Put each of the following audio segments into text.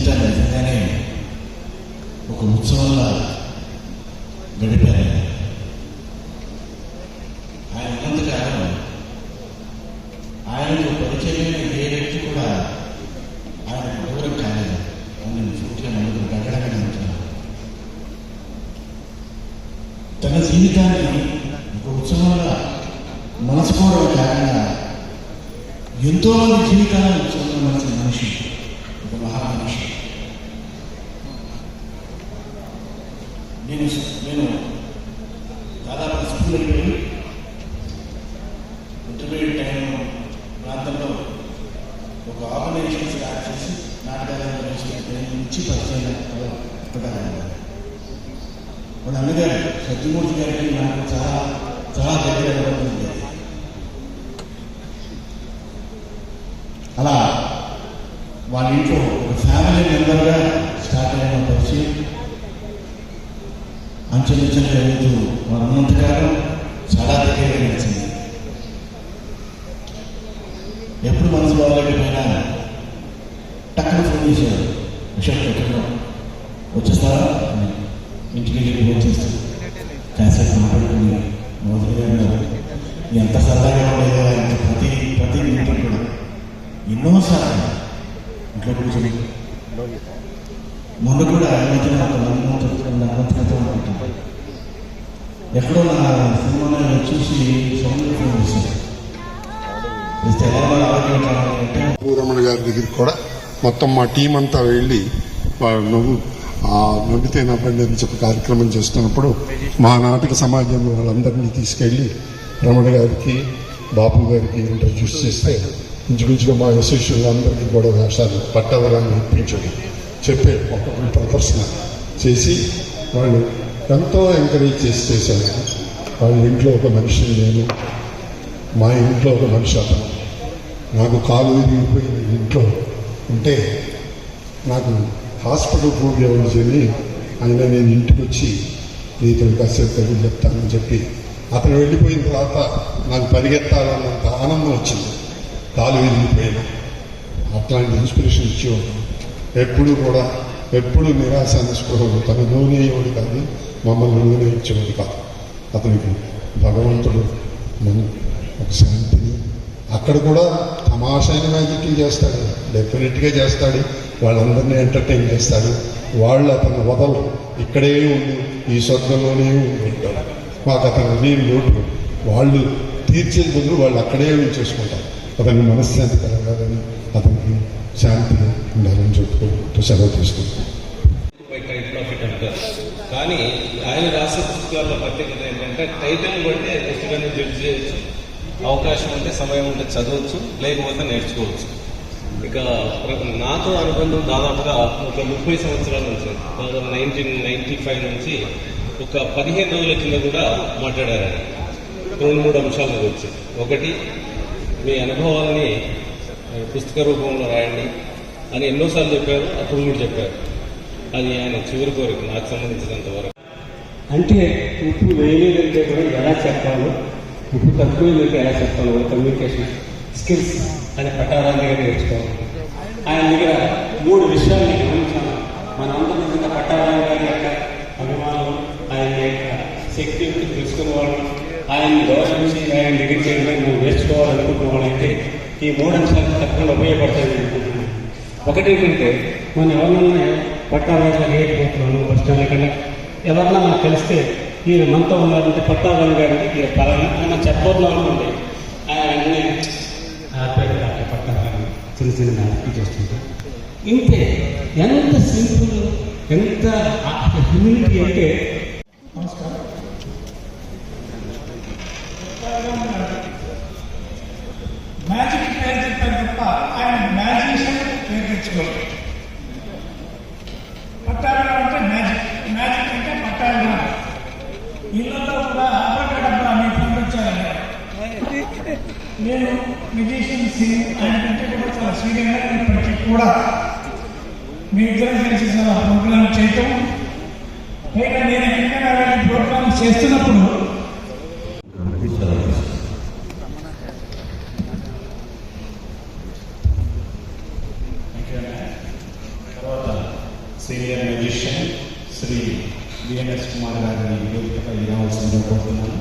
జీవితం నిజంగానే ఒక ఉత్సవంలా గడిపారు. ఆయన ఉన్నంతకాలం ఆయనకు పరిచయమైన ఏ వ్యక్తి కూడా ఆయన దూరం కాలేదు. ఆయన పూర్తిగా నలుగురు గడగడగా తన జీవితాన్ని ఒక ఉత్సవంగా మనసుకోవడం కారణంగా ఎంతో మంది జీవితాలను ఉత్సవంగా మలిచిన మనిషి ఒక మహామనిషి నేను నేను దాదాపు వెళ్ళి ఇంటర్మీడియట్ టైం ప్రాంతంలో ఒక ఆర్గనైజేషన్ స్టార్ట్ చేసి నాటకాలు నుంచి పరిచయం వాళ్ళ అన్నగారు సత్యమూర్తి గారికి నాకు చాలా చాలా దగ్గర అలా వాళ్ళ ఇంట్లో ఒక ఫ్యామిలీ మెంబర్గా స్టార్ట్ అయిన పరిచయం. అంచెలంచెలుగా వెళ్తూ వారు ఉన్నంతకాలం చాలా దగ్గరగా నచ్చింది ఎప్పుడు మనసు బాగాలేకపోయినా టక్కున ఫోన్ చేశారు విషయం ఎక్కడ వచ్చేస్తారా ఇంటికి వెళ్ళి ఫోన్ చేస్తారు కాసేపు మాట్లాడుకుని మోదీ గారు ఎంత సరదాగా ఉండేదో ఆయన ప్రతి ప్రతి మీటింగ్ కూడా ఎన్నోసార్లు ఇంట్లో కూర్చొని మొన్న కూడా ఈ మధ్యన ఒక నమ్మకం నమ్మకంతో అనుకుంటాను ఎక్కడో నా సినిమాలో చూసి సౌందర్యం ఫోన్ పూరమణ గారి దగ్గరికి కూడా మొత్తం మా టీం అంతా వెళ్ళి వాళ్ళు నవ్వు ఆ నవ్వితే నా బండి అని చెప్పి కార్యక్రమం చేస్తున్నప్పుడు మా నాటక సమాజంలో వాళ్ళందరినీ తీసుకెళ్ళి రమణ గారికి బాపు గారికి ఇంట్రడ్యూస్ చేస్తే ఇంచుమించుగా మా అసోసియేషన్లందరికీ కూడా వేషాలు పట్టవరాన్ని ఇప్పించాడు. చెప్పే ఒక ప్రదర్శన చేసి వాళ్ళు ఎంతో ఎంకరేజ్ చేసి చేశారు. వాళ్ళ ఇంట్లో ఒక మనిషి నేను మా ఇంట్లో ఒక మనిషి అతను. నాకు కాలు విరిగిపోయింది ఇంట్లో ఉంటే నాకు హాస్పిటల్ పోగేవాళ్ళని ఆయన నేను ఇంటికి వచ్చి నీతో కాసేపు కబుర్లు చెప్తానని చెప్పి అతను వెళ్ళిపోయిన తర్వాత నాకు పరిగెత్తాలన్నంత ఆనందం వచ్చింది. కాలు విరిగిపోయిన. అట్లాంటి ఇన్స్పిరేషన్ ఇచ్చేవాడు. ఎప్పుడు కూడా ఎప్పుడు నిరాశ నిస్పృహలు తన నూనె అయ్యేవాడు కాదు మమ్మల్ని నూనె ఇచ్చేవాడు కాదు. అతనికి భగవంతుడు మన ఒక శాంతిని అక్కడ కూడా తమాషైన మ్యాజిక్లు చేస్తాడు. డెఫినెట్గా చేస్తాడు. వాళ్ళందరినీ ఎంటర్టైన్ చేస్తాడు. వాళ్ళు అతను వదలు ఇక్కడే ఉండి ఈ స్వర్గంలోనే ఉంటాడు మాకు అతను నేను లోటు. వాళ్ళు తీర్చే బదులు వాళ్ళు అక్కడే ఉంచేసుకుంటారు. అతని మనశ్శాంతి కలగాలని అతనికి శాంతి ఉండాలని చెప్పుకుంటూ సెలవు తీసుకుంటాం. అంటారు కానీ ఆయన రాసే పుస్తకాల ప్రత్యేకత ఏంటంటే టైటిల్ బట్టి పుస్తకాన్ని జడ్జ్ చేయొచ్చు. అవకాశం ఉంటే సమయం ఉంటే చదవచ్చు లేకపోతే నేర్చుకోవచ్చు. ఇక నాతో అనుబంధం దాదాపుగా ఒక ముప్పై సంవత్సరాల నుంచి దాదాపు నైన్టీన్ నైన్టీ ఫైవ్ నుంచి ఒక పదిహేను రోజుల కింద కూడా మాట్లాడారు రెండు మూడు అంశాల గురించి. ఒకటి మీ అనుభవాలని పుస్తక రూపంలో రాయండి అని ఎన్నోసార్లు చెప్పారు అప్పుడు కూడా చెప్పారు. అది ఆయన చివరి కోరిక నాకు సంబంధించినంత వరకు. అంటే ఉప్పు వేయలేదంటే కూడా ఎలా చెప్పాలో ఉప్పు తక్కువైందంటే ఎలా చెప్పాలో కమ్యూనికేషన్ స్కిల్స్ అనే పట్టారాన్ని దగ్గర నేర్చుకోవాలి. ఆయన దగ్గర మూడు విషయాలు నేను గమనించాను మన అందరి దగ్గర గారి యొక్క అభిమానం ఆయన యొక్క శక్తి గురించి తెలుసుకునే వాళ్ళు ఆయన్ని గౌరవించి ఆయన దగ్గర చేయడం మనం నేర్చుకోవాలనుకుంటున్న వాళ్ళైతే ఈ మూడు అంశాలు తప్పకుండా ఉపయోగపడతాయని అనుకుంటున్నాను ఒకటి ఏంటంటే మనం ఎవరినైనా పట్టారాజు లేకపోతున్నాను బస్ స్టాండ్ ఎక్కడ ఎవరన్నా మనకు తెలిస్తే ఈయన మనతో ఉన్నారంటే పట్టారాజు గారికి ఈయన పలానా అని మనం చెప్పబోతున్నాం అనుకోండి. ఆయన వెంటనే హ్యాపీగా డాక్టర్ చిన్న చిన్న హ్యాపీ చేస్తుంటాం. ఇంతే ఎంత సింపుల్ ఎంత హ్యూమిలిటీ అంటే మ్యాజిక్ పేరు చెప్పారు తప్ప ఆయన మ్యాజిషియన్ పేరు తెచ్చుకోలేదు పట్టాభిరావు అంటే మ్యాజిక్ మ్యాజిక్ అంటే పట్టాభిరావు ఇళ్ళల్లో కూడా అబ్బడబ్బా మీ ఫ్రెండ్ వచ్చారని నేను మ్యూజిషియన్ సింగ్ ఆయన కంటే కూడా చాలా సీనియర్గా ఇప్పటికీ కూడా మీ ఇద్దరం కలిసి చాలా ప్రోగ్రామ్ చేయటం. పైగా నేను ఎక్కడికైనా ప్రోగ్రాం చేస్తున్నప్పుడు తర్వాత senior musician Shri BNS Kumar గారిని వేదికపై రావాల్సిందిగా కోరుతున్నాను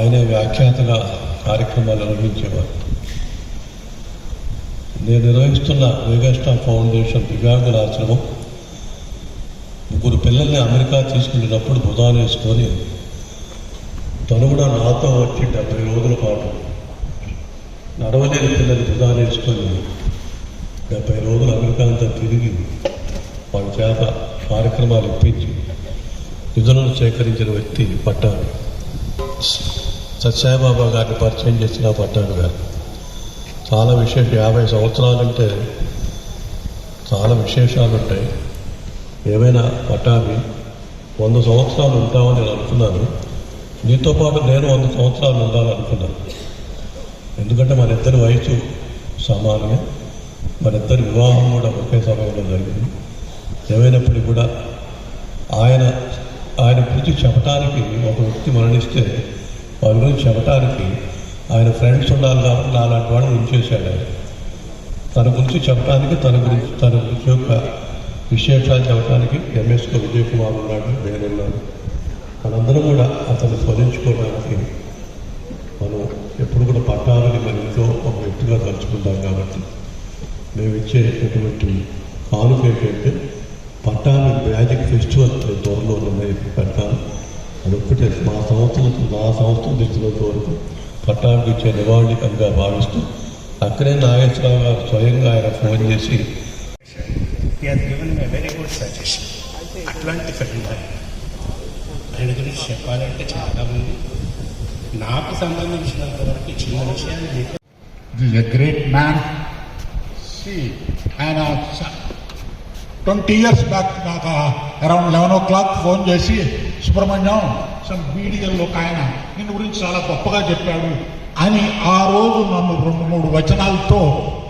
ఆయన వ్యాఖ్యాతగా కార్యక్రమాలు నిర్వహించేవారు. నేను నిర్వహిస్తున్న మెగాస్టార్ ఫౌండేషన్ దివ్యాంగుల ఆశ్రమం ముగ్గురు పిల్లల్ని అమెరికా తీసుకెళ్ళినప్పుడు బుధాలు వేసుకొని తను కూడా నాతో వచ్చి డెబ్బై రోజుల పాటు నడవలేని పిల్లలు బుధాలు వేసుకొని డెబ్బై రోజులు అమెరికా అంతా తిరిగి వాళ్ళ చేత కార్యక్రమాలు ఇప్పించి నిధులను సేకరించిన వ్యక్తి పట్టారు సత్యసాయిబాబా గారిని పరిచయం చేసిన పట్టాడు గారు. చాలా విశేష యాభై సంవత్సరాలు అంటే చాలా విశేషాలు ఉంటాయి ఏమైనా పట్టాభి వంద సంవత్సరాలు ఉంటామని నేను అనుకున్నాను. నీతో పాటు నేను వంద సంవత్సరాలు ఉండాలనుకున్నాను. ఎందుకంటే మన ఇద్దరి వయసు సమానమే. మన ఇద్దరి వివాహం కూడా ఒకే సమయంలో జరిగింది. ఏమైనప్పటికీ కూడా ఆయన ఆయన గురించి చెప్పడానికి ఒక వ్యక్తి మరణిస్తే వారి గురించి చెప్పడానికి ఆయన ఫ్రెండ్స్ ఉండాలి కాబట్టి నాలాంటి వాడు ఉంచేశాడు ఆయన. తన గురించి చెప్పడానికి తన గురించి తన గురించి యొక్క విశేషాలు చెప్పడానికి ఎంఎస్కో విజయ్ కుమార్ ఉన్నాడు నేనున్నాను మనందరం కూడా అతను స్మరించుకోవడానికి మనం ఎప్పుడు కూడా పట్టాలని మన ఇంట్లో ఒక వ్యక్తిగా తలుచుకుంటాం కాబట్టి మేము ఇచ్చేటటువంటి కానుక ఏంటంటే పట్టాలు మ్యాజిక్ ఫెస్టివల్ దూరంలో త్వరలో నిర్ణయం పెడతాను. అదొక్కటే మా సంవత్సరం నా సంవత్సరం తెచ్చినంత వరకు పట్టాలకు ఇచ్చే నివాళికంగా భావిస్తూ అక్కడే నాగేశ్వరరావు గారు స్వయంగా ఆయన ఫోన్ చేసి very good suggestion. అట్లాంటి ఫిల్మ్ ఆయన గురించి చెప్పాలంటే చాలా ఉంది నాకు సంబంధించినంత వరకు చిన్న This is a great man. See, ఆయన ట్వంటీ ఇయర్స్ బ్యాక్ నాకు around eleven o'clock phone చేసి సుబ్రహ్మణ్యం సమ్ బీడిఎల్లో ఒక ఆయన నిన్ను గురించి చాలా గొప్పగా చెప్పాడు అని ఆ రోజు నన్ను రెండు మూడు వచనాలతో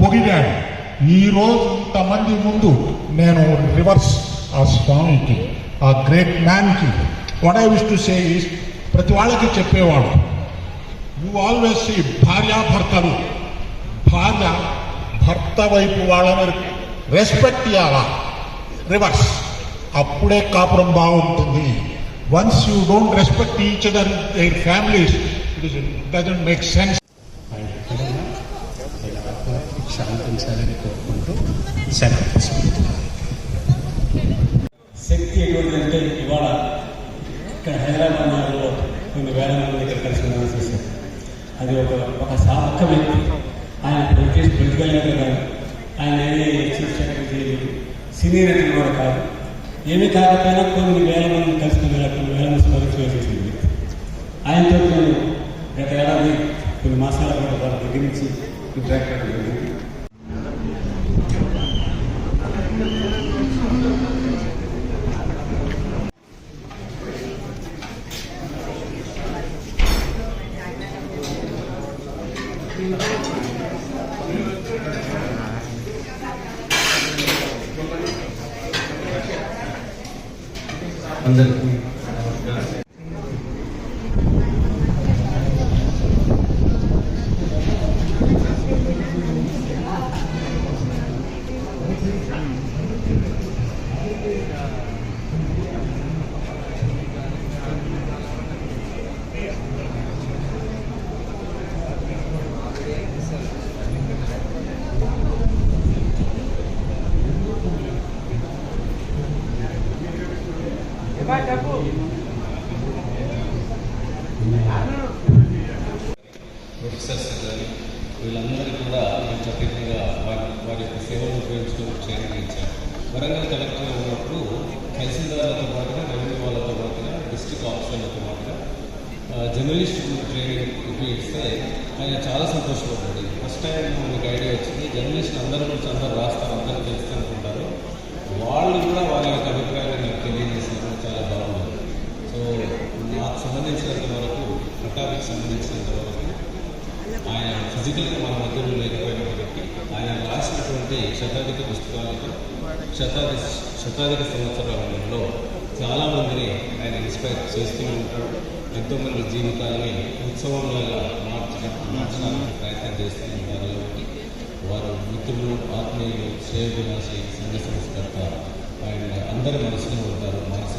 పొగిడాడు. ఈ రోజు ఇంతమంది ముందు నేను రివర్స్ ఆ స్వామికి ఆ great మ్యాన్కి what I wish to say ప్రతి వాళ్ళకి చెప్పేవాడు. యు ఆల్వేస్ సీ భార్యాభర్తలు. భార్య భర్త వైపు వాళ్ళని రెస్పెక్ట్ ఇవ్వాలా రివర్స్ అప్పుడే కాపురం బాగుంటుంది. Once you don't respect each other their families it is doesn't make sense శాంతించాలని కోరుకుంటూ సెలవు తీసుకుంటున్నాను శక్తి ఎటువంటిదంటే ఇవాళ ఇక్కడ హైదరాబాద్ నగరంలో కొన్ని వేల మంది దగ్గర కలిసి ఉన్నామని చూశారు అది ఒక ఒక సాధక వ్యక్తి. ఆయన పొలిటిక్స్ పొలిటికల్ లీడర్ కాదు. ఆయన ఏ చీఫ్ సెక్రటరీ సీనియర్ కూడా కాదు. ఏమీ కాకపోయినా కొన్ని వేల మంది కలుసుకుని కొన్ని వేల మంది స్మరించుగా చేసిన ఆయనతో నేను గత ఏడాది కొన్ని మాసాల పాటు వాళ్ళ దగ్గర నుంచి ఇంటరాక్ట్ అయ్యింది జరిగింది అందరికీ వీళ్ళందరికీ కూడా మేము ప్రత్యేకంగా వారి వారి యొక్క సేవలు ఉపయోగించుకుని ట్రైనింగ్ వరంగల్ కలెక్టర్ ఉన్నప్పుడు తహసీల్దార్లతో పాటుగా రెవెన్యూ వాళ్ళతో పాటుగా డిస్ట్రిక్ట్ ఆఫీసర్లతో పాటుగా జర్నలిస్ట్ ట్రైనింగ్ ఉపయోగిస్తే ఆయన చాలా సంతోషపడ్డాడు. ఫస్ట్ టైం మీకు ఐడియా వచ్చింది జర్నలిస్ట్ అందరి గురించి అందరూ రాస్తారు అందరూ తెలుసు అనుకుంటారు. వాళ్ళు కూడా వాళ్ళ యొక్క అభిప్రాయాన్ని నాకు తెలియజేసినప్పుడు చాలా బాగుంది. సో నాకు సంబంధించినంత వరకు పట్టాభికి సంబంధించినంత వరకు ఫిజికల్గా మన మధ్యలో లేకపోయినప్పటికీ ఆయన రాసినటువంటి శతాధిక పుస్తకాలతో శతాధి శతాధిక సంవత్సరాలలో చాలామందిని ఆయన ఇన్స్పైర్ చేస్తూ ఉంటాడు. ఎంతోమంది జీవితాలని ఉత్సవంలాగా మార్చడం మార్చడానికి ప్రయత్నం చేస్తూ ఉంటారు కాబట్టి వారు మిత్రులు ఆత్మీయులు శ్రేయభిలాషి సంఘ సంస్కర్త అండ్ అందరి మనసులో ఉంటారు. మనసు